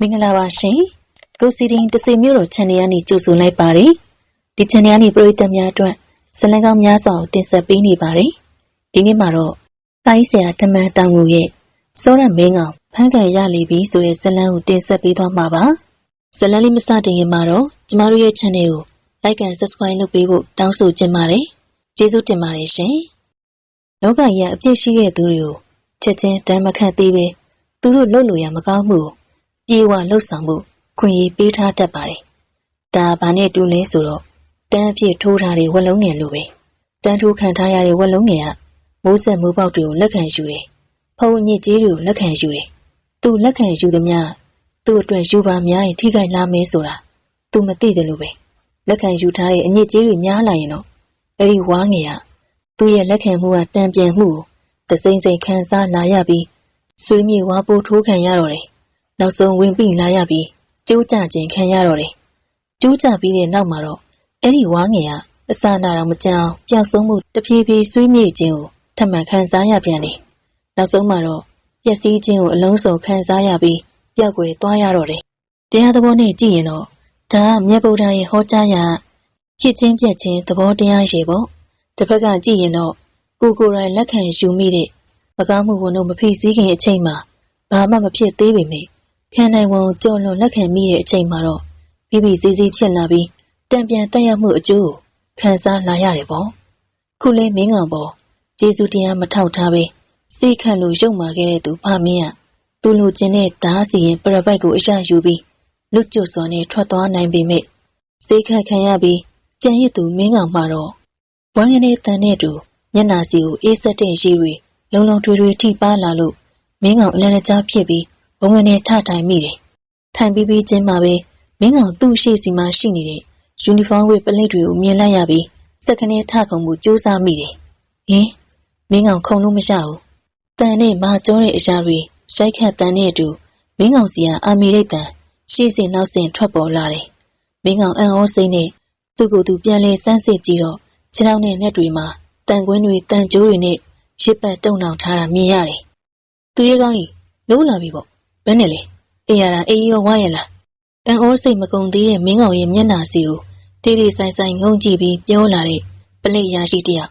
မင်္ဂလာပါရှင်ကိုစီရင်တစီမျိုးတော် channel ကနေကြိုဆိုလိုက်ပါတယ်ဒီ channel ကနေပရိသတ်များအတွက်ဇာတ်လမ်းကောင်းများစွာကိုတင်ဆက်ပေးနေပါတယ်ဒီနေ့မှာတော့တိုင်းဆရာတမန်တောင်ငူရဲ့စောရမင်းကောင်ဖန်ခံရလေပြီဆိုတဲ့ဇာတ်လမ်းကိုတင်ဆက်ပေးသွားမှာပါဇာတ်လမ်းလေးမစတင်ခင်မှာတော့ကျမတို့ရဲ့ channel ကို like and subscribe လုပ်ပေးဖို့တောင်းဆိုချင်ပါတယ်ကျေးဇူးတင်ပါတယ်ရှင်လောကကြီးကအပြစ်ရှိတဲ့သူတွေကိုချက်ချင်းတမ်းမခတ်သေးပဲသူတို့လုပ်လို့ရမကောင်းမှုကို ပြေဝလှုပ်ဆောင်မှုခွင့်ရပေးထားတတ်ပါတယ်။ဒါဘာနဲ့တူလဲဆိုတော့တန်းအပြည့်ထိုးထားတဲ့ဝက်လုံးငယ်လိုပဲတန်းထိုးခံထားရတဲ့ဝက်လုံးငယ်ကမိုးဆက်မိုးပေါက်တွေကိုလက်ခံယူတယ်။ဖုံညစ်ကြေးတွေကိုလက်ခံယူတယ်။သူလက်ခံယူသမျှသူ့အတွက်ယူပါများရင်ထိခိုက်လာမယ်ဆိုတာသူမသိတယ်လို့ပဲလက်ခံယူထားတဲ့အညစ်ကြေးတွေများလာရင်တော့အဲ့ဒီဝါငယ်ကသူ့ရဲ့လက်ခံမှုကတံပြန်မှုကိုတစိမ့်စိမ့်ခံစားလာရပြီးဆွေးမြေဝါပိုးထိုးခံရတော့တယ်။ နောက်ဆုံးဝင်ပြီးလာရပြီးကျိုးကြခြင်းခံရတော့တယ်။ကျိုးကြပြီးတဲ့နောက်မှာတော့အဲ့ဒီဝါငယ်ကအစာနာတော့မကြောင်ပျောက်ဆုံးမှုတဖြည်းဖြည်းဆွေးမြေ့ခြင်းကိုထပ်မံခံစားရပြန်တယ်။နောက်ဆုံးမှာတော့ပျက်စီးခြင်းကိုအလုံးစုံခံစားရပြီးပျောက်ကွယ်သွားရတော့တယ်။တရားသဘောနဲ့ကြည့်ရင်တော့ဒါကမြတ်ဗုဒ္ဓရဲ့ဟောကြားရာဖြစ်ချင်းပြက်ချင်းသဘောတရားရှိပေါ့။တစ်ဖက်ကကြည့်ရင်တော့ကိုယ်ကိုယ်တိုင်လက်ခံယူမိတဲ့မကောင်းမှုဝန်တို့မဖိစီးခင်အချိန်မှာဘာမှမဖြစ်သေးပေမဲ့ ခံနိုင်ဝန်ကြော်လွန်လက်ခံမိတဲ့အချိန်မှာတော့ပြီးပြီးစည်းစည်းဖြစ်လာပြီးတံပြန်တက်ရောက်မှုအကျိုးကိုခံစားလာရတယ်ပေါ့ခုလဲမင်းကောင်ပေါ်ကျေးဇူးတရားမထောက်ထားပဲစိတ်ခန့်လို့ရုပ်မာခဲ့တဲ့သူဖမင်းကသူ့လူချင်းတဲ့ဓားစီရင်ပရပိုက်ကိုအရယူပြီးလွတ်ကျွတ်စွာနဲ့ထွက်သွားနိုင်ပေမဲ့စိတ်ခန့်ခံရပြီးကြံရစ်သူမင်းကောင်မှာတော့ဝမ်းရည်နဲ့တန်တဲ့တူမျက်နာစီကိုအေးဆက်တဲ့ရည်တွေလုံလုံထွေထွေထိပါလာလို့မင်းကောင်အလန့်ကြားဖြစ်ပြီးဘုံဝ င်နဲ့ထထိုင်မိတယ်။ထိုင်ပြီးပြီးချင်းမှာပဲမင်းကောင်သူ့ရှိစီမှာရှိနေတဲ့ယူနီဖောင်းဝတ်ပလိတ်တွေကိုမြင်လိုက်ရပြီးစက္ကနဲ့ထခုံမှုစူးစမ်းမိတယ်။ဟင်မင်းကောင်ခုံလို့မရဘူး။တန်နဲ့မာကျောတဲ့အရာတွေရှိုက်ခတ်တန်နဲ့အတူမင်းကောင်စီကအာမီရိတ်တန်ရှေ့စင်နောက်စင်ထွက်ပေါ်လာတယ်။မင်းကောင်အံ့ဩစိမ့်နဲ့သူ့ကိုယ်သူပြန်လဲစမ်းစစ်ကြည့်တော့ခြေထောက်နဲ့လက်တွေမှာတန်ကွင်းတွေတန်ကြိုးတွေနဲ့ရစ်ပတ်တုံနှောင်ထားတာမြင်ရတယ်။သူရဲ့ကောင်းကြီးလို့လာပြီပေါ့ ဘယ်နဲ့လဲအေးရတာအေးရောဝါရလားတန်အိုးစိတ်မကုံသေးတဲ့မင်းကောင်ရဲ့မျက်နှာစီကိုတေးသေးဆိုင်ဆိုင်ငုံကြည့်ပြီးပြောလာတဲ့ပလိတ်ရာရှိတယောက်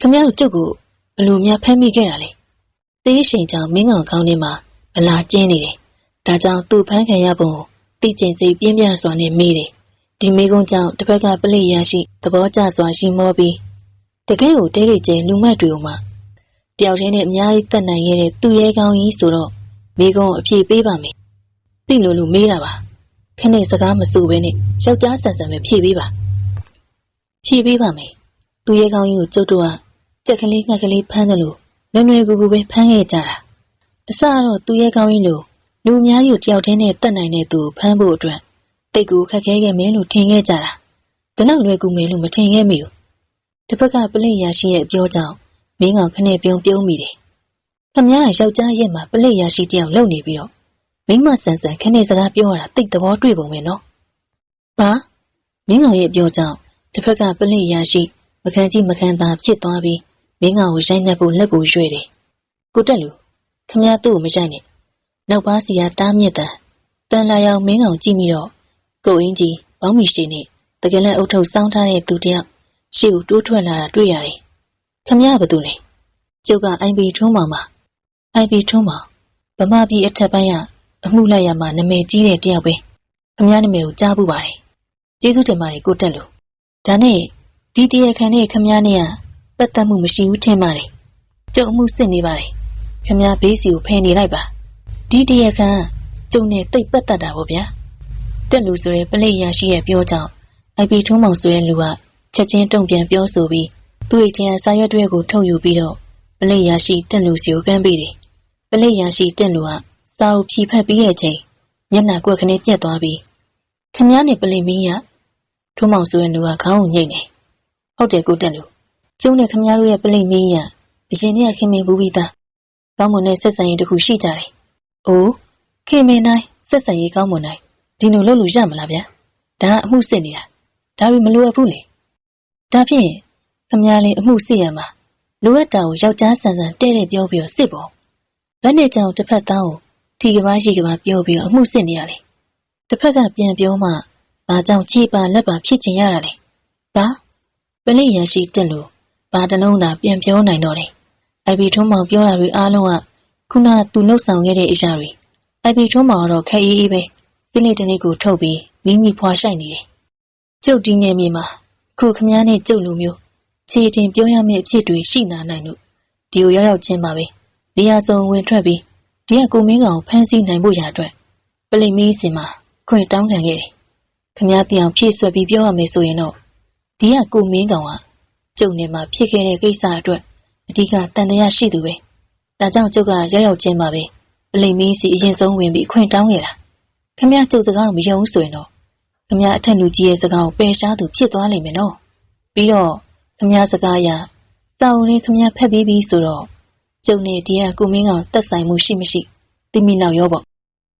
ခမရောက်ကျုပ်ကိုဘလို့များဖမ်းမိခဲ့တာလဲသေးရှိန်ကြောင့်မင်းကောင်ကောင်းထဲမှာဗလာကျင်းနေတယ်ဒါကြောင့်သူ့ဖမ်းခံရပုံကိုတိကျင်စိတ်ပြင်းပြစွာနဲ့မေးတယ်ဒီမေးခွန်းကြောင့်တစ်ဖက်ကပလိတ်ရာရှိသဘောကျစွာရှိမောပြီးတကယ်ကိုတဲတွေကျဲလူမတ်တွေကိုမှတယောက်တည်းနဲ့အများကြီးတတ်နိုင်ရတဲ့သူ့ရဲကောင်းကြီးဆိုတော့ မိကုံအဖြေပေးပါမယ်။သိလို့လူမေးတာပါ။ခနဲ့စကားမစိုးဘဲနဲ့ယောက်ျားဆန်ဆန်ပဲဖြေပေးပါ။ဖြေပေးပါမယ်။သူရဲကောင်းကြီးကိုကျုပ်တို့ကကြက်ကလေးငှက်ကလေးဖမ်းတယ်လို့လွယ်လွယ်ကူကူပဲဖမ်းခဲ့ကြတာ။အစတော့သူရဲကောင်းကြီးလို့လူအများကြီးကိုတယောက်တည်းနဲ့တတ်နိုင်တဲ့သူကိုဖမ်းဖို့အတွက်တိတ်ကူခက်ခဲခဲ့မယ်လို့ထင်ခဲ့ကြတာ။ဒါနောက်လွယ်ကူမယ်လို့မထင်ခဲ့မိဘူး။တစ်ဖက်ကပလိတ်ရရှိရဲ့အပြောကြောင့်မင်းကောင်ခနဲ့ပြုံးပြုံးမိတယ်။ ခမရယောက်ျားရဲ့မှာပလိတ်ရရှိတယောက်လုံနေပြီးတော့မိမဆန်ဆန်ခနဲ့စကားပြောရတာတိတ်သဘောတွေ့ပုံပဲနော်။ဘာမင်းကောင်ရဲ့ပြောကြောင့်တစ်ဖက်ကပလိတ်ရရှိမခံကြည့်မခံသာဖြစ်သွားပြီးမင်းကောင်ကိုရိုက်နှက်ဖို့လက်ကိုရွှဲတယ်။ကိုတက်လူခမရသူ့ကိုမရိုက်နဲ့။နောက်ပါစီကတားမြစ်တန်တန်လာရောက်မင်းကောင်ကြည့်ပြီးတော့ကိုအင်းကြီးဘောင်းမီရှိနေတကယ်လည်းအုတ်ထုတ်စောင်းထားတဲ့သူတယောက်ရှေ့ကိုတိုးထွက်လာတာတွေ့ရတယ်။ခမရဘာတူလဲ။ကျုပ်ကအိုင်ဘီထုံးမောင်ပါ အိုင်ပီထွန်းမောင်ဗမာပြည်အထက်ပိုင်းကအမှုလိုက်ရမှာနာမည်ကြီးတဲ့တယောက်ပဲခမည်းနာမည်ကိုကြားဘူးပါတယ်ကျေးဇူးတင်ပါတယ်ကိုတက်လို့ဒါနဲ့ဒီတရားခံနဲ့ခမည်းနဲ့ကပတ်သက်မှုမရှိဘူးထင်ပါတယ်ကျုပ်အမှုစစ်နေပါတယ်ခမည်းဘေးစီကိုဖယ်နေလိုက်ပါဒီတရားခံကကျုံနဲ့တိတ်ပတ်သက်တာပေါ့ဗျာတက်လူဆိုရဲပလိတ်ရရှိရဲ့ပြောကြောင့်အိုင်ပီထွန်းမောင်ဆိုရဲလူကချက်ချင်းတုံ့ပြန်ပြောဆိုပြီးသူ့ရဲ့ထင်စာရွက်တွေကိုထုတ်ယူပြီးတော့ပလိတ်ရရှိတက်လူစီကိုကမ်းပေးတယ်ပ လိတ်ရရှိတက်လူကစာအုပ်ဖြီဖက်ပြီးရဲ့ချိန်မျက်နှာကွက်ခနဲ့ပြက်သွားပြီးခမည်းနဲ့ပလိတ်မင်းကထုံးမောင်ဆိုတဲ့လူကခေါင်းကိုညှိနေဟုတ်တယ်ကိုတက်လူကျုံနဲ့ခမည်းတို့ရဲ့ပလိတ်မင်းကအရင်ကခင်မင်ဘူးပြီးသားကောင်းမွန်တဲ့ဆက်ဆံရေးတစ်ခုရှိကြတယ်။အိုးခင်မင်နိုင်ဆက်ဆံရေးကောင်းမွန်နိုင်ဒီလိုလုပ်လို့ရမလားဗျာဒါကအမှုစစ်နေတာဒါတွေမလိုအပ်ဘူးလေဒါဖြင့်ခမည်းလေးအမှုစစ်ရမှာလိုအပ်တာကိုယောက်ျားဆန်ဆန်တဲ့တဲ့ပြောပြီးတော့စစ်ပေါ့ ဘက်နဲ့ကြောင်တစ်ဖက်သားကိုဒဒီကဘာရှိကဘာပြောပြီးတော့အမှုစစ်နေရလေတစ်ဖက်ကပြန်ပြောမှဘာကြောင့်ခြေပါလက်ပါဖြစ်ချင်ရတာလဲဘာပလိရရှိတက်လို့ဘာတလုံးသာပြန်ပြောနိုင်တော့တယ်အိုက်ဘီထုံးမောင်ပြောတာတွေအားလုံးကခုနသူနှုတ်ဆောင်ခဲ့တဲ့အရာတွေအိုက်ဘီထုံးမောင်ကတော့ခက်အေးအေးပဲစိလေးတနေ့ကိုထုတ်ပြီးမိမိဖွာရှိုက်နေတယ်ကျုပ်ဒီငယ်မြေမှာခုခမားနဲ့ကျုပ်လိုမျိုးခြေတင်ပြောရမယ့်အဖြစ်တွေရှိနာနိုင်လို့ဒီကိုရောက်ရောက်ချင်းပါပဲ နေရာစုံဝင်ထွက်ပြီးဒီကကိုမင်းကောင်ဖမ်းဆီးနိုင်ဖို့ရာအတွက်ပလိမီးစင်မှာခွင့်တောင်းခံခဲ့တယ်ခမားတရားဖြည့်ဆွက်ပြီးပြောရမယ်ဆိုရင်တော့ဒီကကိုမင်းကောင်ကကျုပ်နေမှာဖြစ်ခဲ့တဲ့ကိစ္စအတွက်အဓိကတန်တရားရှိသူပဲဒါကြောင့်ကျုပ်ကရောက်ရောက်ချင်းပါပဲပလိမီးစီအရင်ဆုံးဝင်ပြီးခွင့်တောင်းခဲ့တာခမားကျုပ်စကားကိုမယုံဆိုရင်တော့ခမားအထက်လူကြီးရဲ့စကားကိုပယ်ရှားသူဖြစ်သွားလိမ့်မယ်နော်ပြီးတော့ခမားစကားအရစာအုပ်လေးခမားဖက်ပြီးပြီဆိုတော့ ကျုပ်နဲ့ဒီကကိုမင်းကောင်တက်ဆိုင်မှုရှိမရှိသိမိနောက်ရောပေါ့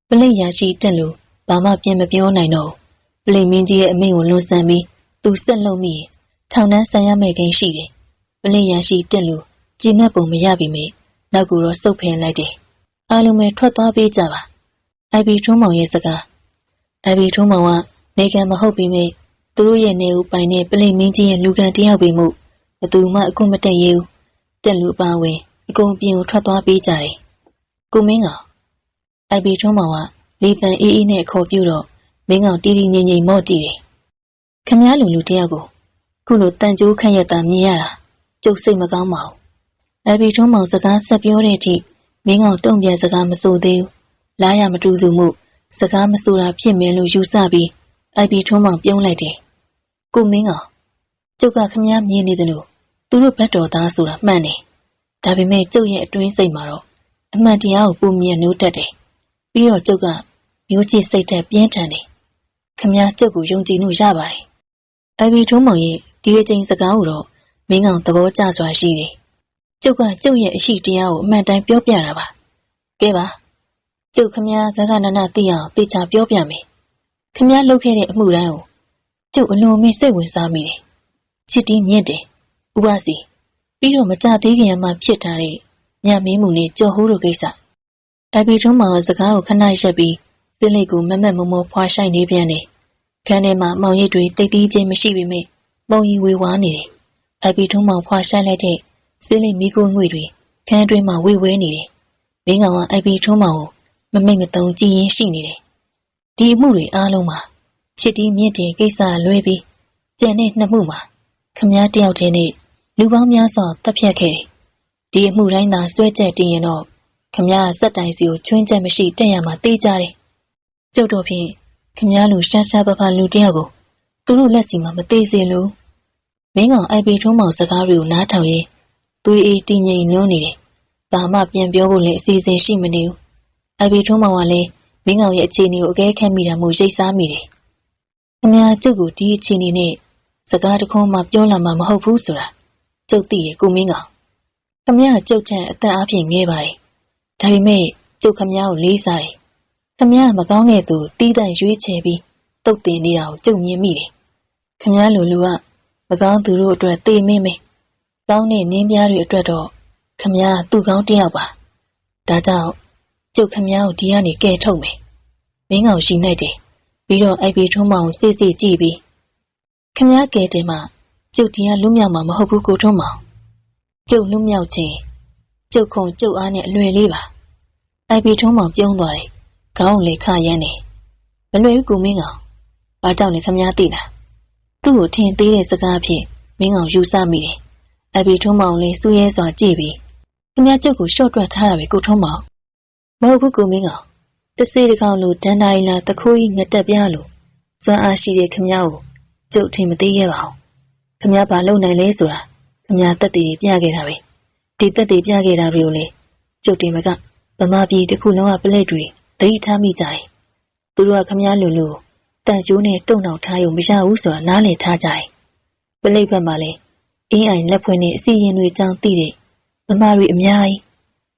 ပလိတ်ရရှိတက်လို့ဘာမှပြန်မပြောနိုင်တော့ဘူးပလိတ်မင်းကြီးရဲ့အမိန့်ကိုလွန်ဆန်ပြီးသူဆက်လုံးမိရင်ထောင်နှန်းဆန်ရမယ့်ကိန်းရှိတယ်ပလိတ်ရရှိတက်လို့ကျင်းနဲ့ပုံမရပြီမေနောက်ကူတော့စုပ်ဖင်လိုက်တယ်အားလုံးပဲထွက်သွားပေးကြပါအိုင်ဘီထုံးမောင်ရဲ့စကားအိုင်ဘီထုံးမောင်ကနေကံမဟုတ်ပြီမေသူတို့ရဲ့နေဦးပိုင်နဲ့ပလိတ်မင်းကြီးရဲ့လူကန်တယောက်ပြီမှုဘသူမှအကုမတက်ရဘူးတက်လူပါဝင် အကုန်ပြင်ကိုထွက်သွားပေးကြတယ်ကိုမင်းကောင်အိုက်ဘီထုံးမောင်ကလေတန်အေးအေးနဲ့ခေါ်ပြတော့မင်းကောင်တီးတီးငိမ့်ငိမ့်မော့တည်တယ်ခမားလူလူတယောက်ကိုခုလိုတန်ကြိုးခန့်ရတာမြင်ရတာကျုပ်စိတ်မကောင်းပါဘူးအိုက်ဘီထုံးမောင်စကားဆက်ပြောတဲ့အထိမင်းကောင်တုံ့ပြန်စကားမဆိုသေးဘူးလားရမတူသူမှုစကားမဆိုတာဖြစ်မင်းလို့ယူဆပြီးအိုက်ဘီထုံးမောင်ပြုံးလိုက်တယ်ကိုမင်းကောင်ကျုပ်ကခမားမြင်နေတယ်လို့သူတို့ဘက်တော်သားဆိုတာမှန်တယ် ဒါပေမဲ့ကျုပ်ရဲ့အတွင်းစိတ်မှာတော့အမှန်တရားကိုပုံမြင်နိုးတတ်တယ်။ပြီးတော့ကျုပ်ကမျိုးချစ်စိတ်သက်ပြင်းထန်တယ်။ခမည်းကျုပ်ကိုယုံကြည်မှုရပါတယ်။အဘီထုံးမောင်ရဲ့ဒီအချိန်စကားကိုတော့မင်းကောင်သဘောကျစွာရှိတယ်။ကျုပ်ကကျုပ်ရဲ့အရှိတရားကိုအမှန်တိုင်းပြောပြတာပါ။ကဲပါ။ကျုပ်ခမည်းဂဂနနသိအောင်တေချာပြောပြမယ်။ခမည်းလုပ်ခဲ့တဲ့အမှုတိုင်းကိုကျုပ်အလွန်မင်းစိတ်ဝင်စားမိတယ်။ချစ်တီးမြင့်တယ်။ဥပစီ ပြီးတော့မကြသေးခင်မှဖြစ်ထားတဲ့ညမင်းမှုနဲ့ကြော်ဟိုးတို့ကိစ္စအဘီထုံးမောင်စကားကိုခဏရက်ပြီးစစ်လိတ်ကိုမမက်မမောဖွာဆိုင်နေပြန်တယ်ခန်းထဲမှာမောင်ရစ်တွေတိတ်တီးချင်းမရှိပေမဲ့ပုံရီဝေဝါးနေတယ်အဘီထုံးမောင်ဖွာဆိုင်လိုက်တဲ့စစ်လိတ်မိကိုငွေတွေခန်းတွင်းမှာဝေဝဲနေတယ်မင်းကောင်ကအဘီထုံးမောင်ကိုမမိတ်မတုံကြည်ရင်ရှိနေတယ်ဒီအမှုတွေအားလုံးမှာချစ်တီးမြင့်တင်ကိစ္စလွဲပြီးကြံတဲ့နှစ်မှုမှာခမားတယောက်တည်းနဲ့ လူပေါင်းများစွာတပ်ဖြတ်ခဲ့တယ်။ဒီအမှုတိုင်းသာစွဲချက်တင်ရင်တော့ခမည်းစက်တိုင်စီကိုချွင်းချက်မရှိတက်ရမှာတေးကြတယ်။ကျုပ်တို့ဖြင့်ခမည်းလူရှားရှားပပလူတယောက်ကိုသူတို့လက်စီမှာမသေးစေလို့မင်းကောင်အိုက်ပီထုံးမောင်စကားတွေကိုနားထောင်ရင်သွေးအေးတင်းငိမ်ညွှန်းနေတယ်။ဘာမှပြန်ပြောဖို့လည်းအစီအစဉ်ရှိမနေဘူး။အိုက်ပီထုံးမောင်ကလည်းမင်းကောင်ရဲ့အခြေအနေကိုအကဲခတ်မိတာမျိုးရိတ်စားမိတယ်။ခမည်းကျုပ်ကိုဒီအခြေအနေနဲ့စကားတခုမှပြောလာမှာမဟုတ်ဘူးဆိုတာ ကျုပ်သိရဲ့ကိုမင်းကောင်ခမရကျုပ်ထက်အသက်အပြည့်ငဲပါတယ်ဒါပေမဲ့ကျုပ်ခမရကိုလေးစားတယ်ခမရမကောင်းတဲ့သူတီးတန့်ရွေးချယ်ပြီးတုတ်တင်နေတာကိုကျုပ်မြင်မိတယ်ခမရလူလူကမကောင်းသူတို့အတွက်တေမင်းမင်းကောင်းတဲ့နင်းပြားတွေအတွက်တော့ခမရသူ့ကောင်းတယောက်ပါဒါကြောင့်ကျုပ်ခမရကိုဒီကနေကဲထုတ်မယ်မင်းကောင်ရှိနိုင်တယ်ပြီးတော့အိုက်ပီထုံးမောင်စစ်စစ်ကြည့်ပြီးခမရကဲတယ်မှာ ကျုပ်တရားလွတ်မြောက်မှာမဟုတ်ဘူးကိုထုံးမောင်ကျုပ်လွတ်မြောက်ခြင်းကျုပ်ခုံကျုပ်အားနဲ့အလွယ်လေးပါအိုက်ပီထုံးမောင်ပြုံးသွားတယ်ခေါင်းလေခရမ်းနေမလွယ်ဘူးကိုမင်းကောင်ဘာကြောင့်လဲခမည်းသိလားသူ့ကိုထင်သေးတဲ့စကားဖြင့်မင်းကောင်ယူဆမိတယ်အိုက်ပီထုံးမောင်လေးစူးရဲစွာကြည့်ပြီးခမည်းကျုပ်ကိုရှော့တွက်ထားရပဲကိုထုံးမောင်မဟုတ်ဘူးကိုမင်းကောင်တစေးတကောင်လိုဒန်တိုင်းလာတခိုးကြီးငတက်ပြားလိုစွမ်းအားရှိတဲ့ခမည်းကိုကျုပ်ထင်မသေးခဲ့ပါဘူး ခမည်းဘာလုပ်နိုင်လဲဆိုတာခမည်းတက်တည်ပြခဲ့တာပဲဒီတက်တည်ပြခဲ့တာတွေကိုလေကျုပ်တင်မကဗမာပြည်တစ်ခုလုံးကပလက်တွေဒိတ်ထားမိကြတယ်သူတို့ကခမည်းလူလူတန်ကျိုးနဲ့တုံနောက်ထားရုံမရဘူးဆိုတာနားလည်ထားကြတယ်ပလိတ်ဘက်မှာလည်းအင်းအိုင်လက်ဖွင့်နေအစီရင်တွေကြောင်းသိတဲ့ဗမာတွေအများကြီး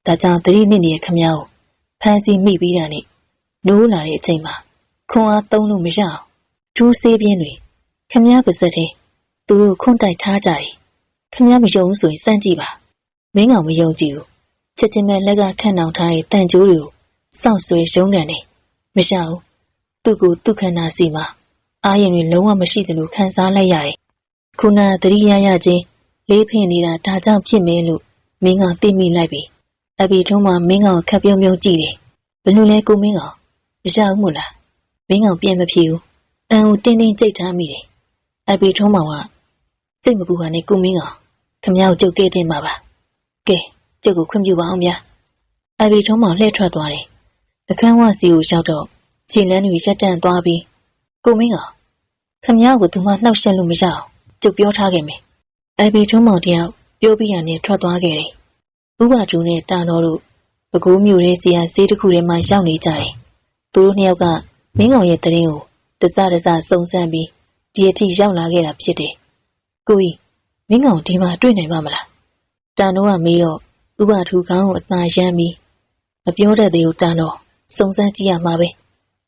ဒါကြောင့်တတိနှစ်နေတဲ့ခမည်းကိုဖမ်းဆီးမိပြီးတာနဲ့နိုးလာတဲ့အချိန်မှာခွန်အားသုံးလို့မရအောင်ဒူးဆေးပြင်းတွေခမည်းပါစတဲ့ သူတို့ခွန့်တိုက်ထားကြတယ်။ခင်ဗျားမယုံဆိုရင်စမ်းကြည့်ပါ။မင်းကောင်မယုံကြည်ဘူး။ချက်ချင်းပဲလက်ကခန့်အောင်ထားတဲ့တန်ကြိုးတွေကိုစောင့်ဆွဲရုံးကန်နေမရှဘူးသူ့ကိုသူ့ခန္ဓာစီမှာအာရင်တွေလုံးဝမရှိသလိုခံစားလိုက်ရတယ်ခုနသတိရရချင်းလေးဖင်နေတာဒါကြောင့်ဖြစ်မယ်လို့မင်းကသိမိလိုက်ပြီအဘီထုံးမှာမင်းကောင်ခက်ပြုံးပြုံးကြည့်တယ်ဘလို့လဲကိုမင်းကောင်မရှဘူးမို့လားမင်းကောင်ပြန်မဖြစ်ဘူးတန်ကိုတင်းတင်းကြိတ်ထားမိတယ်အဘီထုံးမှာက စိတ်မပူပါနဲ့ကိုမင်းကောင်ခမရောက်ကြုတ်ခဲ့တင်ပါပါကဲကျုပ်ကိုခွင့်ပြုပါအောင်ဗျာအဘီထုံးမှာလှည့်ထွက်သွားတယ်အခန်းဝစီကိုရောက်တော့ခြေလန်းတွေရက်တန့်သွားပြီးကိုမင်းကောင်ခမရောက်ကိုသူမနှောက်ရှက်လို့မရအောင်ကျုပ်ပြောထားခဲ့မယ်အဘီထုံးမောင်တယောက်ပြောပြရနဲ့ထွက်သွားခဲ့တယ်ဥပဒူနဲ့တာတော်တို့ပကူးမျိုးရဲ့စီယာဈေးတစ်ခုထဲမှာရောက်နေကြတယ်သူတို့နှစ်ယောက်ကမင်းကောင်ရဲ့တရင်ကိုတစတစစုံစမ်းပြီးဒီအထိရောက်လာခဲ့တာဖြစ်တယ် ကိုကြီးမင်းကောင်ဒီမှာတွေ့နိုင်ပါမလားတန်တော့ကမေးတော့ဥပထူခေါင်းကိုအသာရမ်းပြီးမပြောတတ်သေးဘူးတန်တော့စုံစမ်းကြည့်ရမှာပဲ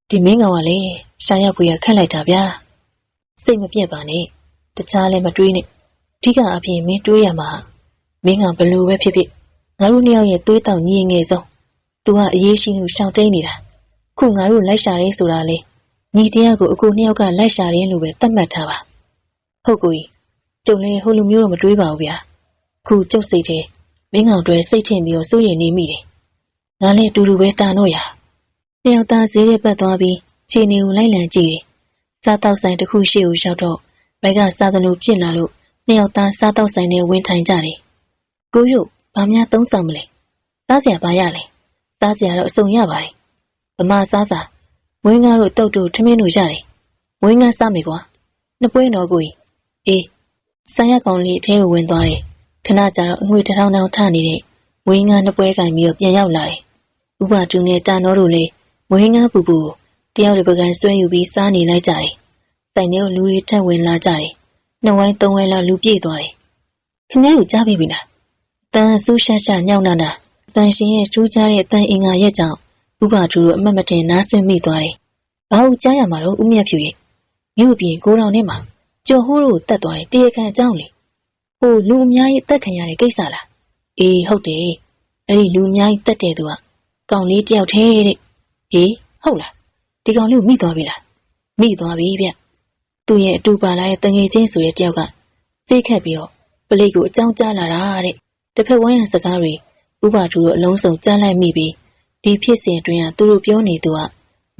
ဒီမင်းကောင်ကလေရှားရပွေရခက်လိုက်တာဗျာစိတ်မပြတ်ပါနဲ့တခြားလည်းမတွေးနဲ့အဓိကအပြင်မင်းတွေးရမှာမင်းကဘလို့ပဲဖြစ်ဖြစ်ငါတို့နှစ်ယောက်ရဲ့သွေးတောင်ညီငယ်ဆုံးသူကအရေးရှိလို့ရှောင်တိန်နေတာခုငါတို့လိုက်ရှာရဲဆိုတာလေညီတရားကိုအကူနှစ်ယောက်ကလိုက်ရှာရင်းလို့ပဲသတ်မှတ်ထားပါဟုတ်ကိုကြီး ကျုံလည်းဟိုလိုမျိုးတော့မတွေးပါဘူးဗျာခုကျုပ်စိတ်ထဲမင်းကောင်တွေစိတ်ထင်ပြီးတော့စိုးရိမ်နေမိတယ်ငါလည်းအတူတူပဲတာတော့ရနှစ်ယောက်သားဈေးရဲပတ်သွားပြီးခြေနေကိုလိုက်လံကြည့်တယ်စားတောက်ဆိုင်တစ်ခုရှိကိုရောက်တော့ဘိုက်ကစားသလိုဖြစ်လာလို့နှစ်ယောက်သားစားတောက်ဆိုင်ထဲဝင်ထိုင်ကြတယ်ကိုရုပ်ဘာများသုံးဆောင်မလဲစားစရာဘာရလဲစားစရာတော့အစုံရပါတယ်ဗမာစားစာမွေးငါတို့တုတ်တို့ထမင်းတို့ရတယ်မွေးငါစားမယ်ကွာနှစ်ပွဲတော်ကိုကြီးအေး ဆိုင်ရကောင်လေးအထဲကိုဝင်သွားတယ်ခဏကြာတော့အငွေတစ်ထောင်ထောင်ထနေတဲ့မွေးငါနှစ်ပွဲကင်ပြီးတော့ပြန်ရောက်လာတယ်ဥပတူနဲ့တာတော်တို့လည်းမွေးငါပူပူတယောက်တစ်ပကံဆွဲယူပြီးစားနေလိုက်ကြတယ်ဆိုင်ထဲကိုလူတွေထက်ဝင်လာကြတယ်နှစ်ဝိုင်းသုံးဝိုင်းလောက်လူပြည့်သွားတယ်ခင်ဗျားတို့ကြားပြီလားတန်ဆူးရှာရှာညောင်းနာနာတန်ရှင်ရဲ့ထူးခြားတဲ့အတန်အင်္ဂါရဲ့ကြောင့်ဥပဒူတို့အမတ်မတင်နားဆင်မိသွားတယ်။ဘာလို့ကြားရမှာလို့ဦးမြတ်ဖြူရဲ့မြို့ပြင်ကိုတော်နဲ့မှာ ကျော်ဟိုးတို့တက်သွားတယ်တရားခံအကြောင်းလေ။ဟိုလူအများကြီးတက်ခံရတဲ့ကိစ္စလား။အေးဟုတ်တယ်။အဲ့ဒီလူအများကြီးတက်တဲ့သူကကောင်လေးတယောက်တည်းတဲ့။အေးဟုတ်လား။ဒီကောင်လေးကိုမိသွားပြီလား။မိသွားပြီဗျ။သူ့ရဲ့အတူပါလာတဲ့တငယ်ချင်းဆိုတဲ့တယောက်ကစိတ်ခက်ပြီးတော့ပလိတ်ကိုအကြောင်းကြားလာတာတဲ့။တစ်ဖက်ဝိုင်းရန်စကားတွေဥပါထူတို့အလုံးစုံကြားလိုက်မိပြီးဒီဖြစ်စဉ်အတွင်းကသူတို့ပြောနေသူက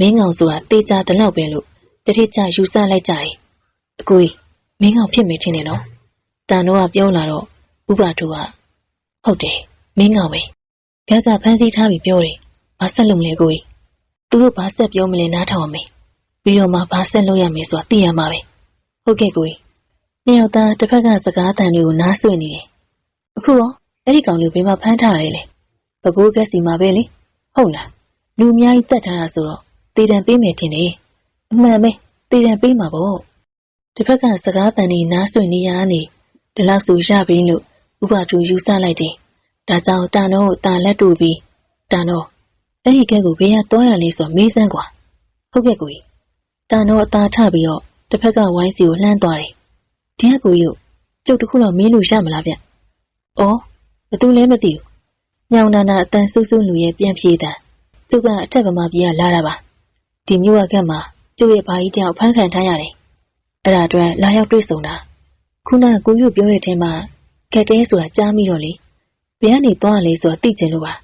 မင်းကောင်ဆိုတာတေချာတလောက်ပဲလို့တတိကျယူဆလိုက်ကြတယ်။အကိုကြီး မင်းကောင်ဖြစ်မယ်ထင်တယ်နော်။တန်တော့ကပြောလာတော့ဥပါထူကဟုတ်တယ်မင်းကောင်ပဲ။ဂက်ကဖမ်းဆီးထားပြီးပြောတယ်။ဘာဆက်လုပ်မလဲကိုကြီး။သူတို့ဘာဆက်ပြောမလဲနားထောင်ရမယ်။ပြီးတော့မှဘာဆက်လုပ်ရမယ်ဆိုတာသိရမှာပဲ။ဟုတ်ကဲ့ကိုကြီး။နှစ်ယောက်သားတစ်ဖက်ကစကားတန်တွေကိုနားဆွင့်နေတယ်။အခုရောအဲ့ဒီကောင်လေးဘယ်မှာဖမ်းထားရလဲ။ဘကိုးကက်စီမှာပဲလေ။ဟုတ်လားလူအများကြီးတတ်ထားတာဆိုတော့တည်တံပေးမယ်ထင်တယ်အမှန်ပဲတည်တံပေးမှာပေါ့ တစ်ဖက်ကစကားတန်နေနားဆွနေရနေဒီလောက်ဆိုရပြီလို့ဥပတူယူဆလိုက်တယ်ဒါကြောင့်တန်တော့တာလက်တူပြီးတန်တော့အဲ့ဒီကဲကိုဘေးကသွားရလေဆိုမေးစမ်းကွာဟုတ်ကဲ့ကိုကြီးတန်တော့အသာထပြီးတော့တစ်ဖက်ကဝိုင်းစီကိုလှမ်းသွားတယ်ဒီကကိုကြီးကျုပ်တခုတော့မင်းလို့ရမလားဗျဩဘသူလဲမသိဘူးညောင်နာနာအတန်ဆူးဆူးလူရဲ့ပြန်ပြေးတာကျုပ်ကအထက်ဗမာပြည်ကလာတာပါဒီမြို့ကကက်မှာကျုပ်ရဲ့ဘာကြီးတယောက်ဖမ်းခံထားရတယ် အဲ့ဒါအတွက်လာရောက်တွေ့ဆုံတာခုနကကိုယူပြောတဲ့ထဲမှာကက်တဲဆိုတာကြားမိတော့လေဘယ်ကနေသွားလဲဆိုတာသိချင်လို့ပါ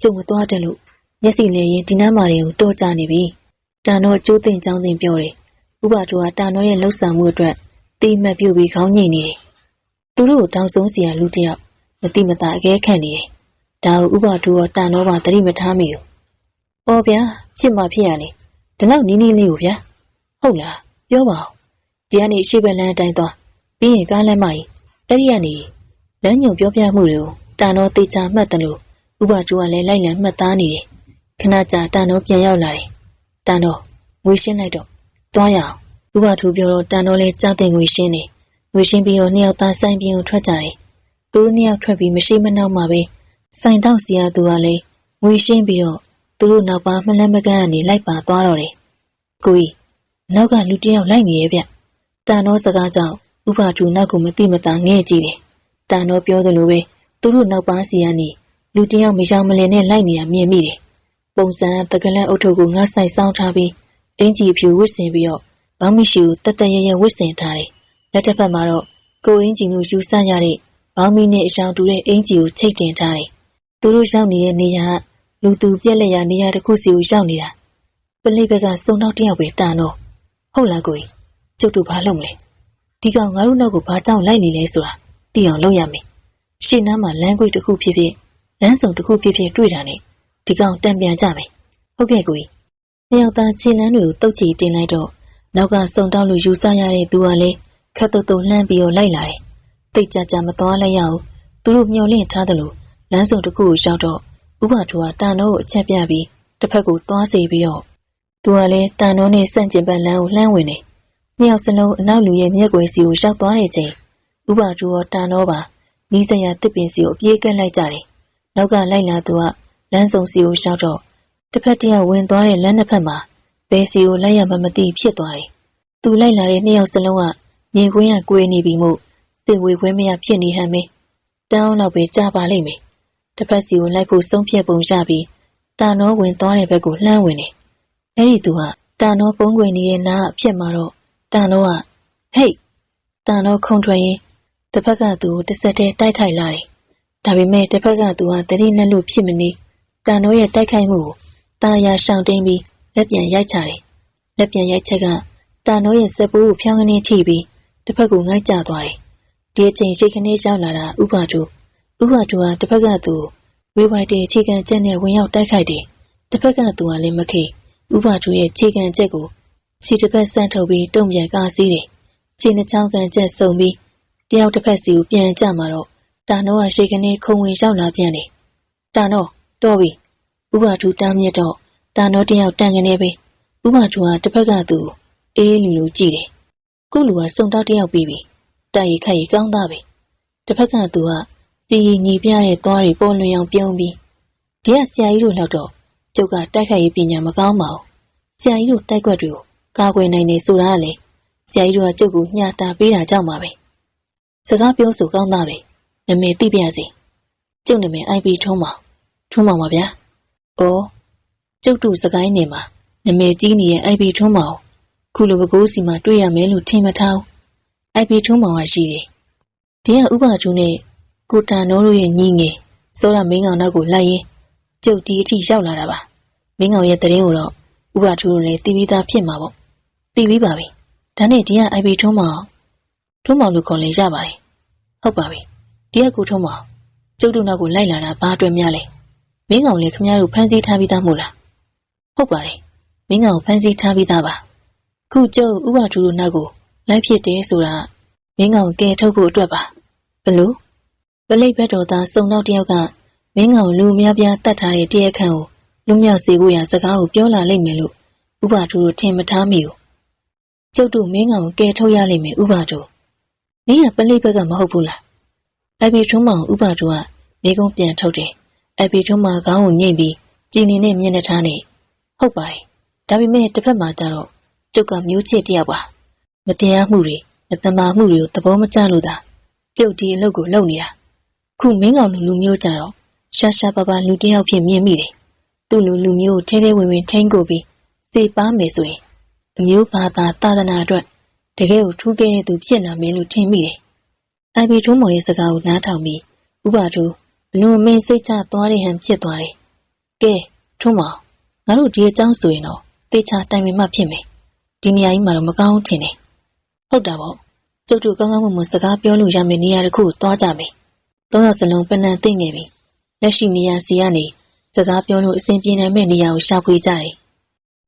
ကျုပ်မသွားတယ်လို့မျက်စိလဲရင်ဒီနားမာတွေကိုတောကြနေပြီတန်တော့အကျိုးသိင်ချောင်းသိင်ပြောတယ်ဥပတော်ကတန်တော့ရဲ့လှုပ်ဆောင်မှုအတွက်တိမှတ်ပြုပြီးခေါင်းညိနေတယ်သူတို့ကိုတောင်းဆုံးစီရလူတယောက်မတိမတာအကဲခန့်နေတယ်ဒါကိုဥပတူရောတန်တော့ပါတတိမထားမိဘူး။အော်ဗျာဖြစ်မှဖြစ်ရလေ။ဒီလောက်နီးနီးလေးကိုဗျာ။ဟုတ်လားပြောပါဦး။ ဒီကနေရှေ့ဘက်လမ်းအတိုင်းသွားပြီးရင်ကားလမ်းမကြီးအဲ့ဒီကနေလမ်းညွန်ပြောပြမှုတွေကိုတန်တော့တေချာမှတ်တယ်လို့ဥပတူကလည်းလိုက်လံမှတ်သားနေတယ်။ခဏကြာတန်တော့ပြန်ရောက်လာတယ်။တန်တော့ငွေရှင်းလိုက်တော့သွားရအောင်။ဥပတူပြောတော့တန်တော့လဲကြားတဲ့ငွေရှင်းနေ။ငွေရှင်းပြီးတော့နှစ်ယောက်သားဆိုင်ပြင်ကိုထွက်ကြတယ်။သူတို့နှစ်ယောက်ထွက်ပြီးမရှိမနှောက်မှပဲဆိုင်တောက်စီရသူကလည်းငွေရှင်းပြီးတော့သူတို့နောက်ပါမလန်းမကန်းကနေလိုက်ပါသွားတော့တယ်။ကိုကြီးနောက်ကလူတစ်ယောက်လိုက်နေရဲ့ဗျ။ တန်တော့စကားကြောင့်ဥပထူနောက်ကိုမတိမတာငဲ့ကြည့်တယ်။တန်တော့ပြောသလိုပဲသူတို့နောက်ပါစီကနေလူတစ်ယောက်မယောင်မလင်နဲ့လိုက်နေရမြင်မိတယ်။ပုံစံတကလန့်အုတ်ထုပ်ကိုငါဆိုင်ဆောင်ထားပြီးအင်ကြီးဖြူဝစ်စင်ပြီးတော့ဘောင်းမရှိကိုတက်တက်ရရဝစ်စင်ထားတယ်လက်တစ်ဖက်မှာတော့ကိုအင်ကြီးကိုယူဆရတဲ့ဘောင်းမီနဲ့အဆောင်တူတဲ့အင်ကြီးကိုချိတ်တင်ထားတယ်သူတို့ရောက်နေတဲ့နေရာကလူသူပြက်လက်ရနေရာတစ်ခုစီကိုရောက်နေတာပလိဘက်ကစုံတော့တယောက်ပဲတာတော့ဟုတ်လားကိုကြီး ကျုပ်တို့ဘာလုပ်မလဲဒီကောင်ငါတို့နောက်ကိုဘာကြောင့်လိုက်နေလဲဆိုတာသိအောင်လုပ်ရမယ်ရှင်းနားမှာလမ်းကွေးတစ်ခုဖြစ်ဖြစ်လမ်းစုံတစ်ခုဖြစ်ဖြစ်တွေ့တာနဲ့ဒီကောင်တံပြန်ကြမယ်ဟုတ်ကဲ့ကိုကြီးနှစ်ယောက်သားခြေလမ်းတွေကိုတုတ်ချီတင်လိုက်တော့နောက်ကစုံတောက်လို့ယူဆရတဲ့သူကလည်းခတ်တုတ်တုတ်လှမ်းပြီးတော့လိုက်လာတယ်တိတ်ကြကြမသွားလိုက်ရအောင်သူတို့မျောလင့်ထားသလိုလမ်းစုံတစ်ခုကိုရောက်တော့ဥပထွားတာနောကိုအချက်ပြပြီးတစ်ဖက်ကိုသွားစေပြီးတော့သူကလည်းတာနောနဲ့ဆန့်ကျင်ဘက်လမ်းကိုလှမ်းဝင်တယ် နှစ်ယောက်စလုံးအနောက်လူရဲ့မျက်ကွယ်စီကိုရောက်သွားတဲ့ချိန်ဥပထွားတာနောပါနီးစရာတစ်ပင်စီကိုပြေးကပ်လိုက်ကြတယ်နောက်ကလိုက်လာသူကလမ်းစုံစီကိုရောက်တော့တစ်ဖက်တည်းဝင်သွားတဲ့လမ်းတစ်ဖက်မှာဘယ်စီကိုလိုက်ရမှမသိဖြစ်သွားတယ်သူလိုက်လာတဲ့နှစ်ယောက်စလုံးကမြင်ကွင်းကကွေနေပြီမို့စစ်ဝေခွင့်မရဖြစ်နေဟန်ပဲတောင်းတော့ပဲကြားပါလိမ့်မယ်တစ်ဖက်စီကိုလိုက်ဖို့ဆုံးဖြတ်ပုံရပြီးတာနောဝင်သွားတဲ့ဘက်ကိုလှမ်းဝင်တယ်အဲ့ဒီသူကတာနောပုံးကွင်နေတဲ့နားအဖြစ်မှာတော့ တာနောကဟေးတာနောခုန်ထွက်ရင်တစ်ဖက်ကသူကိုတစ်ဆက်တည်းတိုက်ခိုက်လာတယ်ဒါပေမဲ့တစ်ဖက်ကသူကတတိနဲ့လို့ဖြစ်မနေတာနောရဲ့တိုက်ခိုက်မှုကိုတာယာရှောင်တင်းပြီးလက်ပြန်ရိုက်ချတယ်လက်ပြန်ရိုက်ချက်ကတာနောရဲ့စက်ပိုးကိုဖြောင်းကနေထိပြီးတစ်ဖက်ကိုငိုက်ကျသွားတယ်ဒီအချိန်ရှိခနေရောက်လာတာဥပတူဥပတူဟာတစ်ဖက်ကသူဝေဝိုက်တဲ့ခြေခံချက်နဲ့ဝင်ရောက်တိုက်ခိုက်တယ်တစ်ဖက်ကသူကလည်းမခေဥပတူရဲ့ခြေခံချက်ကို ခြေတစ်ဖက်ဆန့်ထုတ်ပြီးတုံ့ပြန်ကားစီးတယ်ခြေနှချောင်းကန်ချက်ဆုံပြီးတယောက်တစ်ဖက်စီကိုပြန်ကြမှာတော့တာနောကရှိခနေခုံဝင်ရောက်လာပြန်တယ်တာနောတော်ပြီဥပတူတားမြစ်တော့တာနောတယောက်တန်ကနေပဲဥပတူဟာတစ်ဖက်ကသူအေးလူလူကြည့်တယ်ခုလူကစုံတောက်တယောက်ပြီးပြီတိုက်ရိုက်ခိုက်ရကောင်းသားပဲတစ်ဖက်ကသူကစီရီညီပြတဲ့သွားတွေပေါ်လွင်အောင်ပြုံးပြီးဒီကဆရာကြီးတို့လောက်တော့ကျုပ်ကတိုက်ခိုက်ရေးပညာမကောင်းပါဘူးဆရာကြီးတို့တိုက်ကွက်တွေကို ကာကွယ်နိုင်နေဆိုတာကလေဆရာကြီးတို့ကကျုပ်ကိုညှာတာပေးတာကြောင့်ပါပဲစကားပြောဆိုကောင်းသားပဲနာမည်သိပြစီကျုပ်နာမည် IP ထုံးမောင်ထုံးမောင်ပါဗျာဩကျုပ်တို့စကိုင်းနေမှာနာမည်ကြီးနေတဲ့ IP ထုံးမောင်ခုလိုပကိုးစီမှာတွေ့ရမယ်လို့ထင်မထားဘူးအိုက်ပီထုံးမောင်ကရှိတယ်။ဒီကဥပကျူးနဲ့ကိုတာနိုးတို့ရဲ့ညီငယ်စောရမင်းကောင်နောက်ကိုလိုက်ရင်ကျုပ်ဒီအထိရောက်လာတာပါ။မင်းကောင်ရဲ့တရင်ကိုတော့ဥပထူးတို့လည်းတီးပြီးသားဖြစ်မှာပေါ့။ တီးပြီးပါပြီ။ဒါနဲ့ဒီကအိုက်ပီထုံးမောင်ထုံးမောင်လို့ခေါ်လဲရပါတယ်။ဟုတ်ပါပြီ။ဒီကကိုထုံးမောင်ကျုပ်တို့နောက်ကိုလိုက်လာတာဘာအတွက်များလဲ။မင်းကောင်လည်းခမည်းတော်ဖမ်းဆီးထားပြီးသားမို့လား။ဟုတ်ပါတယ်။မင်းကောင်ဖမ်းဆီးထားပြီးသားပါ။ခုကျုပ်ဥပထူးတို့နောက်ကိုလိုက်ဖြစ်တယ်ဆိုတာမင်းကောင်ကဲထုတ်ဖို့အတွက်ပါဘလို့ပလိတ်ဘက်တော်သားစုံတော့တယောက်ကမင်းကောင်လူများပြားတတ်ထားတဲ့တရက်ခန့်ကိုလူမြောက်စေဖို့ရစကားကိုပြောလာလိမ့်မယ်လို့ဥပါထူတို့ထင်မထားမိဘူး ကျုပ်တို့မင်းကောင်ကဲထုတ်ရလိမ့်မယ်ဥပါထူမင်းကပလိတ်ဘက်ကမဟုတ်ဘူးလားအဘီထုံးမောင်ဥပါထူကမိကုံးပြန်ထုတ်တယ်အဘီထုံးမောင်ခေါင်းကိုညှိပြီးကြည်နေနဲ့မျက်နှာထားနေဟုတ်ပါတယ်ဒါပေမဲ့တစ်ဖက်မှာကျတော့ကျုပ်ကမျိုးချစ်တယောက်ပါမတရားမှုတွေမတမာမှုတွေကိုသဘောမကျလို့သာကျုပ်ဒီအလုပ်ကိုလုပ်နေတာခုမင်းကောင်လူလူမျိုးကြတော့ရှာရှာပါပါလူတစ်ယောက်ဖြစ်မြင်မိတယ်သူ့လူလူမျိုးထဲထဲဝင်ဝင်ထိန်းကိုပြီးစေပါမယ်ဆိုရင် အမျိုးဘာသာသာသနာအတွက်တကယ်ကိုထူးကဲတဲ့သူဖြစ်လာမယ်လို့ထင်မိတယ်အဘီထုံးမော်ရဲ့စကားကိုနားထောင်ပြီးဥပါတူဘလွန်မင်းစိတ်ချသွားတဲ့ဟန်ဖြစ်သွားတယ်ကဲထုံးမော်ငါတို့ဒီအကြောင်းဆိုရင်တော့တေချာတိုင်ပင်မှဖြစ်မယ်ဒီနေရာကြီးမှာတော့မကောင်းထင်တယ်ဟုတ်တာပေါ့ကျုပ်တို့ကောင်းကောင်းမွန်မွန်စကားပြောလို့ရမယ့်နေရာတစ်ခုကိုသွားကြမယ်သုံးယောက်စလုံးပဏ္ဏသိနေပြီလက်ရှိနေရာစီကနေစကားပြောလို့အဆင်ပြေနိုင်မယ့်နေရာကိုရှာဖွေကြတယ်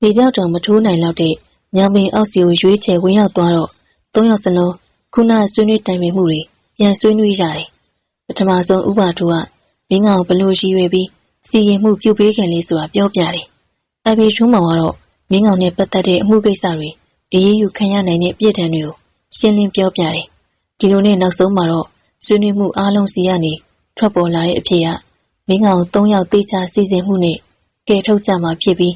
လေပြောက်တော်မထိုးနိုင်တော့တဲ့ ညောင်ပင်အောက်စီကိုရွေးချယ်ဝင်ရောက်သွားတော့သုံးယောက်စလုံးခုနဆွေးနွေးတိုင်ပင်မှုတွေပြန်ဆွေးနွေးရတယ်ပထမဆုံးဥပါထူကမင်းကောင်ဘလို့ရှိရွေပြီးစီရင်မှုပြုပေးခင်လေးဆိုတာပြောပြတယ်အဘီထုံးမောင်ကတော့မင်းကောင်နဲ့ပတ်သက်တဲ့အမှုကိစ္စတွေအရေးယူခံရနိုင်တဲ့ပြည်ထန်တွေကိုရှင်းလင်းပြောပြတယ်။ဒီလိုနဲ့နောက်ဆုံးမှာတော့ဆွေးနွေးမှုအားလုံးစီကနေထွက်ပေါ်လာတဲ့အဖြစ်ကမင်းကောင်၃ယောက်တေချာစီစဉ်မှုနဲ့ကယ်ထုတ်ကြမှာဖြစ်ပြီး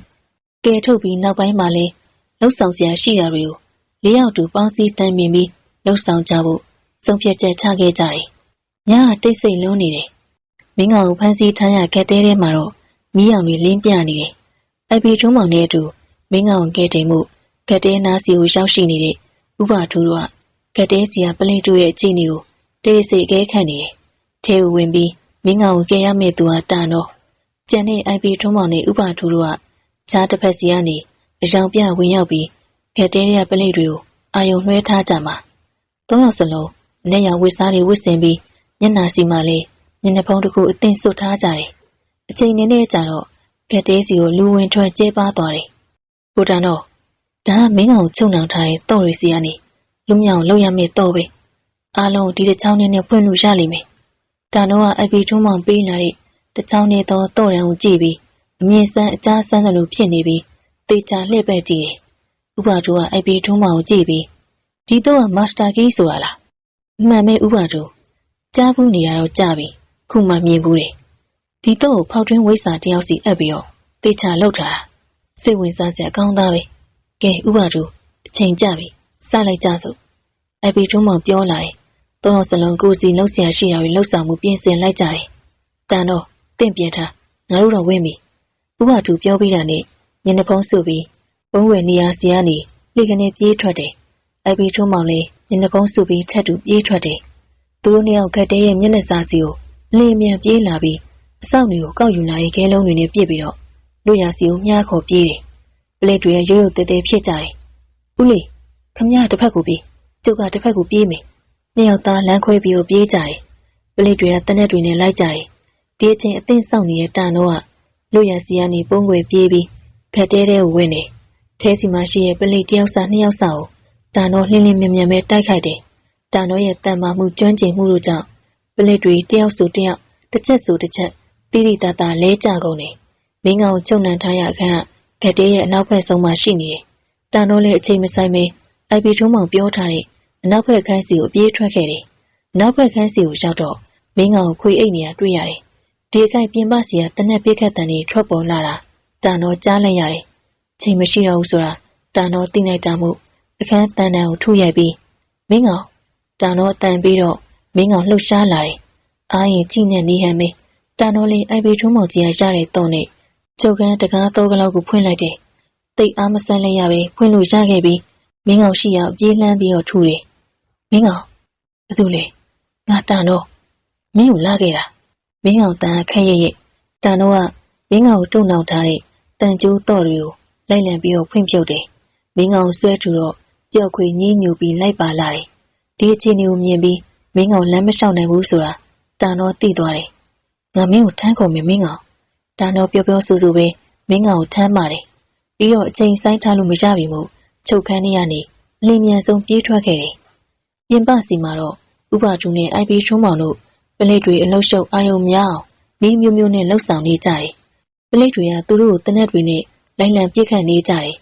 ကယ်ထုတ်ပြီးနောက်ပိုင်းမှာလည်း လှုပ်ဆောင်စရာရှိတာတွေကိုလေးယောက်တူပေါင်းစည်းတမ်းမြင်ပြီးလှုပ်ဆောင်ကြဖို့ဆုံးဖြတ်ချက်ချခဲ့ကြတယ်။ညကတိတ်ဆိတ်လွန်းနေတယ်။မင်းကောင်ကိုဖမ်းဆီးထားရခက်တဲထဲမှာတော့မီးရောင်တွေလင်းပြနေတယ်အိုက်ပီထုံးမောင်နဲ့အတူမင်းကောင်ကဲတင်မှုကတ်တဲနာစီကိုရောက်ရှိနေတဲ့ဥပထူးတို့ကကတ်တဲစီကပလိတ်တို့ရဲ့အခြေအနေကိုတေးစိတ်အကဲခန့်နေတယ်။ထဲကိုဝင်ပြီးမင်းကောင်ကိုကဲရမယ့်သူဟာတာတော့ကျန်တဲ့အိုက်ပီထုံးမောင်နဲ့ဥပထူးတို့ကဂျားတစ်ဖက်စီကနေ အယောင်ပြဝင်ရောက်ပြီးကတ်တဲရဲ့ပလိတ်တွေကိုအာယုံလွှဲထားကြမှာသုံးယောက်စလုံးလက်ရောင်ဝစ်စားတွေဝစ်စင်ပြီးမျက်နှာစီမှာလေမျက်နှာဖုံးတစ်ခုအသင့်စွတ်ထားကြတယ်။အချိန်နည်းနည်းကြာတော့ကတ်တဲစီကိုလူဝင်ထွက်ကျဲပါသွားတယ်။ကိုတန်တော့ဒါကမင်းကောင်ချုံနှောင်ထားတဲ့တော့ရီစီကနေလူမြောင်လောက်ရမယ့်တော့ပဲအားလုံးဒီတစ်ချောင်းနဲ့နဲ့ဖွင့်လို့ရလိမ့်မယ်။တန်တော့ကအပီထုံးမောင်ပေးလာတဲ့တစ်ချောင်းနဲ့တော့တော့ရန်ကိုကြည့်ပြီးအမြင့်ဆန်းအကြားဆန်းသလိုဖြစ်နေပြီး တေချာလှည့်ပက်ကြည့်တယ်။ဥပဒူကအပီထုံးမောင်ကိုကြည့်ပြီးဒီတော့ကမာစတာကီးဆိုရလား။အမှန်ပဲဥပဒူကြားဘူးနေရတော့ကြပြီ။ခုမှမြင်ဘူးတယ်။ဒီတော့ကိုဖောက်ထွင်းဝိစာတယောက်စီအပ်ပြီးတော့တေချာလောက်ထားတာ။စိတ်ဝင်စားစရာကောင်းသားပဲ။ကဲဥပဒူအချိန်ကြပြီ။စလိုက်ကြစို့။အပီထုံးမောင်ပြောလာတယ်။တော့စလုံးကိုစီလှုပ်ရှားရှိတာတွေလှုပ်ဆောင်မှုပြင်ဆင်လိုက်ကြတယ်။တန်တော့တင့်ပြထားငါတို့တော့ဝင်းပြီ။ဥပဒူပြောပြီးတာနဲ့ ညနေဖုံးစုပြီးဘုံဝယ်နေရာစီကနေလေကနေပြေးထွက်တယ်။အပီထုံးမောင်လည်းညနေဖုံးစုပြီးထက်တူပြေးထွက်တယ်။သူတို့နှစ်ယောက်ခက်တဲ့ရဲ့မျက်နှာစာစီကိုလင်းမြန်ပြေးလာပြီးအဆောက်တွေကိုကောက်ယူလာရေးခဲလုံးတွေနဲ့ပြစ်ပြီးတော့လူရစီကိုမြားခေါ်ပြေးတယ်။ပလက်တွေရုပ်ရုပ်တဲတဲဖြစ်ကြတယ်။ဦးလေးခမရတစ်ဖက်ကိုပြေးကျုပ်ကတစ်ဖက်ကိုပြေးမယ်။နှစ်ယောက်သားလမ်းခွဲပြီးတော့ပြေးကြတယ်။ပလက်တွေကတနက်တွေနဲ့လိုက်ကြတယ်။ဒီအချိန်အသင့်ဆောင်နေတဲ့တန်တော့ကလူရစီကနေပုံးွယ်ပြေးပြီး ခက်တဲတဲကိုဝင်တယ်။ထဲစီမှာရှိရဲ့ပလက်တယောက်စာနှစ်ယောက်စာကိုတန်တော့လှင်းလှင်းမြန်မြန်ပဲတိုက်ခိုက်တယ်။တန်တော့ရဲ့တန်မာမှုကျွမ်းကျင်မှုတို့ကြောင့်ပလက်တွေတယောက်ဆိုတယောက်တစ်ချက်ဆိုတစ်ချက်တိတိတတ်တာလဲကြကုန်တယ်။မင်းကောင်ချုပ်နှံထားရအခန်းကဂက်တဲရဲ့အနောက်ဘက်ဆုံးမှာရှိနေတယ်။တန်တော့လည်းအချိန်မဆိုင်ပဲအိုက်ပီထုံးမောင်ပြောထားတဲ့အနောက်ဘက်ခန်းစီကိုပြေးထွက်ခဲ့တယ်။နောက်ဘက်ခန်းစီကိုရောက်တော့မင်းကောင်ခွေအိတ်နေရတွေ့ရတယ်။ဒီအကိုက်ပြင်ပစီကတနက်ပြက်ခတ်တန်တွေထွက်ပေါ်လာတာ တန်တော့ကြားလိုက်ရတယ်။ချိန်မရှိတော့ဘူးဆိုတာတန်တော့သိလိုက်တာမို့အခန်းတန်တန်ကိုထုရိုက်ပြီးမင်းကောင်တန်တော့တန်ပြီးတော့မင်းကောင်လှုပ်ရှားလာတယ်။အားရင်ကြည့်နေနေဟန်ပဲတန်တော်လေးအိုက်ပီထုံးမောင်ကြီးရရတဲ့တုံးနဲ့ချုပ်ကန်းတကားတော့ကလောက်ကိုဖွင့်လိုက်တယ်။တိတ်အားမဆန်းလဲရပဲဖွင့်လို့ရခဲ့ပြီးမင်းကောင်ရှိရောက်ပြေးလှမ်းပြီးတော့ထူတယ်။မင်းကောင်ဘာလို့လဲငါတန်တော့မင်းကိုလာခဲ့တာမင်းကောင်တန်ခက်ရဲ့ရဲ့တန်တော့ကမင်းကောင်ကိုတုံနောက်ထားတဲ့ တန်ကျိုးတော့တွေကိုလိုက်လံပြီးတော့ဖွင့်ဖြုတ်တယ်။မင်းကောင်ဆွဲထူတော့ပျောက်ခွေညှိညူပြီးလိုက်ပါလာတယ်။ဒီအခြေအနေကိုမြင်ပြီးမင်းကောင်လမ်းမလျှောက်နိုင်ဘူးဆိုတာတန်တော့သိသွားတယ်ငါမင်းကိုထမ်းခုံမယ်မင်းကောင်ဒါတော့ပြောပြောဆူဆူပဲမင်းကောင်ကိုထမ်းပါတယ်ပြီးတော့အချိန်ဆိုင်ထားလို့မရပြီမို့ချုပ်ခန်းထဲကနေလင်းမြန်ဆုံးပြေးထွက်ခဲ့တယ်ပြင်ပစီမှာတော့ဥပဒူနဲ့အိုက်ပီထုံးမောင်တို့ပလိတ်တွေအလုရှုပ်အာယုံများအောင်မိမျိုးမျိုးနဲ့လှုပ်ဆောင်နေကြတယ်ပ လိတ်တွေကသူတို့ကိုတနက်တွေနဲ့လိုက်လံပြစ်ခတ်နေကြတယ်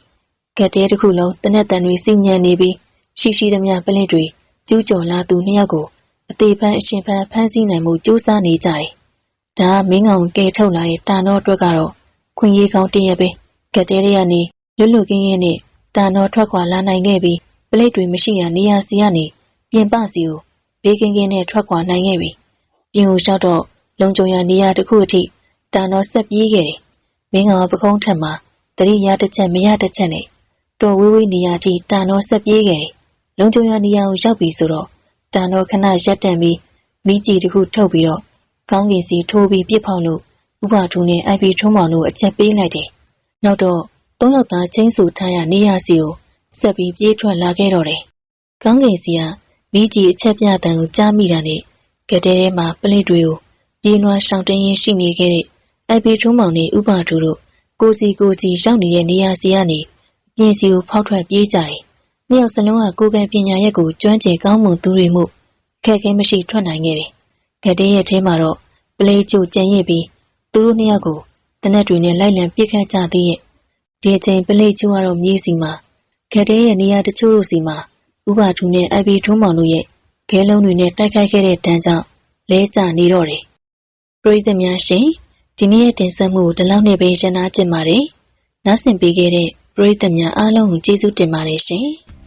ကက်တဲတစ်ခုလုံးတနက်တန်တွေစီညံနေပြီးရှိရှိသမျှပလိတ်တွေကျူးကျော်လာသူနှစ်ယောက်ကိုအသေးဖန်းအရှင်ဖန်းဖမ်းဆီးနိုင်မှုကြိုးစားနေကြတယ်ဒါကမင်းကောင်ကဲထုတ်လာတဲ့တာနောအတွက်ကတော့ခွင့်ရေးကောင်းတည့်ရပဲကက်တဲတွေကနေလွတ်လွတ်ကင်းကင်းနဲ့တာနောထွက်ခွာလာနိုင်ခဲ့ပြီးပလိတ်တွေမရှိရနေရစီကနေပြင်ပစီကိုဘေးကင်းကင်းနဲ့ထွက်ခွာနိုင်ခဲ့ပြီပြင်ကိုလျှောက်တော့လုံကြုံရနေရတစ်ခုအထိ တာနောဆက်ပြေးခဲ့တယ်မင်းကောင်ပကုံးထက်မှာတတိယတစ်ချက်မရတစ်ချက်နဲ့တော်ဝေးဝေးနေရထိတာနောဆက်ပြေးခဲ့တယ်လုံကြုံရနေရကိုရောက်ပြီဆိုတော့တာနောခဏရက်တန့်ပြီးမိကြီးတစ်ခုထုတ်ပြီးတော့ကောင်းကင်စီထိုးပြီးပြစ်ဖောက်လို့ဥပထူနဲ့အိုက်ပီထုံးမောင်တို့အချက်ပေးလိုက်တယ်။နောက်တော့သုံးယောက်သားချင်းစုထားရနေရစီကိုဆက်ပြီးပြေးထွက်လာခဲ့တော့တယ်။ကောင်းကင်စီကမိကြီးအချက်ပြတန်ကိုကြားမိတာနဲ့ကတဲ့ထဲမှာပလိတ်တွေကိုပြေးနွားရှောင်တင်းရင်းရှိနေခဲ့တဲ့ အိုက်ပီထုံးမောင်နဲ့ဥပထူတို့ကိုစီကိုစီရောက်နေတဲ့နေရာစီကနေပြင်စီကိုဖောက်ထွက်ပြေးကြတယ်။မြောက်စလုံးကကိုယ်ကံပညာရက်ကိုကျွမ်းကျင်ကောင်းမှုသူတွေမှုခက်ခဲမရှိထွက်နိုင်ခဲ့တယ်။ဂတ်တင်းရဲ့ထဲမှာတော့ပလေးကျိုကြံရစ်ပြီးသူတို့နှစ်ယောက်ကိုတနက်တွေနဲ့လိုက်လံပြစ်ခတ်ကြသေးရဲ့ဒီအချိန်ပလေးကျိုကတော့မြေးစီမှာဂတ်တင်းရဲ့နေရာတချို့တို့စီမှာဥပါထူနဲ့အဘီထုံးမောင်တို့ရဲ့ခဲလုံးတွေနဲ့တိုက်ခိုက်ခဲ့တဲ့တန်းကြောင့်လဲကျနေတော့တယ်။ပရိသတ်များရှင် ဒီနေ့ရဲ့တင်ဆက်မှုကိုဒီလောက်နဲ့ပဲရှင်းသားကျင်ပါတယ်။နောက်ဆင်ပေးခဲ့တဲ့ပရိသတ်များအားလုံးကိုကျေးဇူးတင်ပါတယ်ရှင်။